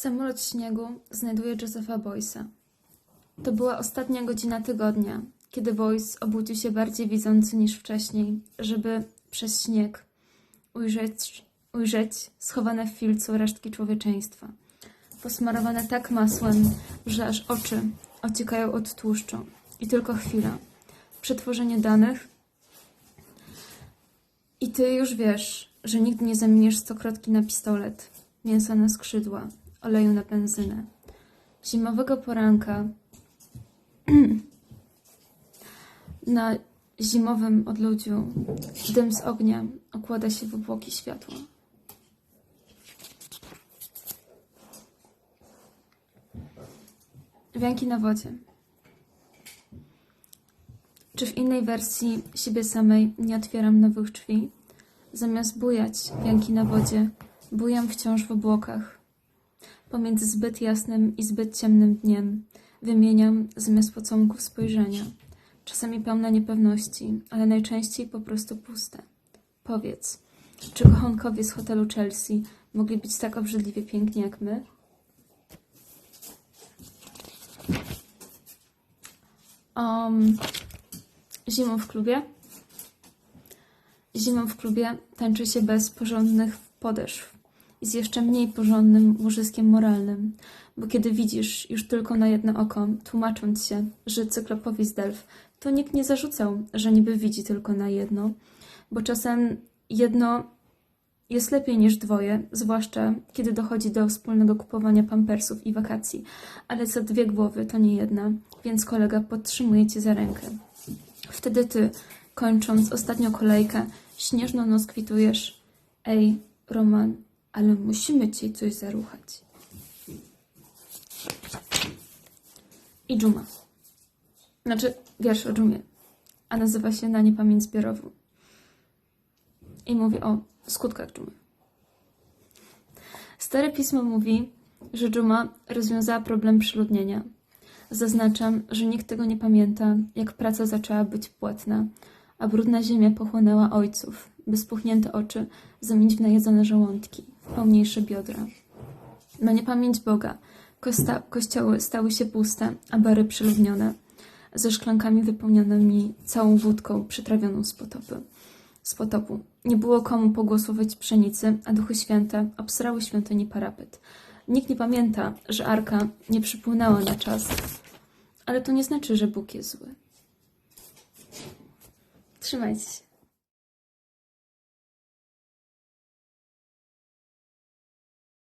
Samolot śniegu znajduje Josepha Boysa. To była ostatnia godzina tygodnia, kiedy Boyce obudził się bardziej widzący niż wcześniej, żeby przez śnieg ujrzeć, ujrzeć schowane w filcu resztki człowieczeństwa. Posmarowane tak masłem, że aż oczy ociekają od tłuszczu. I tylko chwila. Przetworzenie danych i ty już wiesz, że nigdy nie zamienisz stokrotki na pistolet, mięsa na skrzydła, oleju na benzynę. Zimowego poranka na zimowym odludziu dym z ognia okłada się w obłoki światła. Wianki na wodzie. Czy w innej wersji siebie samej nie otwieram nowych drzwi? Zamiast bujać wianki na wodzie, bujam wciąż w obłokach. Pomiędzy zbyt jasnym i zbyt ciemnym dniem wymieniam zamiast pocałunków spojrzenia. Czasami pełne niepewności, ale najczęściej po prostu puste. Powiedz, czy kochankowie z hotelu Chelsea mogli być tak obrzydliwie piękni jak my? Um, zimą w klubie? Zimą w klubie tańczy się bez porządnych podeszw i z jeszcze mniej porządnym łożyskiem moralnym, bo kiedy widzisz już tylko na jedno oko, tłumacząc się, że cyklopowi z Delf, to nikt nie zarzucał, że niby widzi tylko na jedno, bo czasem jedno jest lepiej niż dwoje, zwłaszcza kiedy dochodzi do wspólnego kupowania pampersów i wakacji, ale co dwie głowy to nie jedna, więc kolega podtrzymuje cię za rękę. Wtedy ty, kończąc ostatnią kolejkę, śnieżną noc kwitujesz. Ej, Roman, ale musimy ci coś zaruchać. I dżuma. Znaczy, wiersz o dżumie, a nazywa się Na niepamięć zbiorową. I mówi o skutkach dżumy. Stare pismo mówi, że dżuma rozwiązała problem przyludnienia. Zaznaczam, że nikt tego nie pamięta, jak praca zaczęła być płatna, a brudna ziemia pochłonęła ojców, by spuchnięte oczy zamienić w najedzone żołądki, w pełniejsze biodra. Na niepamięć Boga kosta- kościoły stały się puste, a bary przeludnione, ze szklankami wypełnionymi całą wódką przytrawioną z potopy. Z potopu. Nie było komu pogłosować pszenicy, a duchy święte obsrały świątyni parapet. Nikt nie pamięta, że arka nie przypłynęła na czas, ale to nie znaczy, że Bóg jest zły. Trzymajcie się.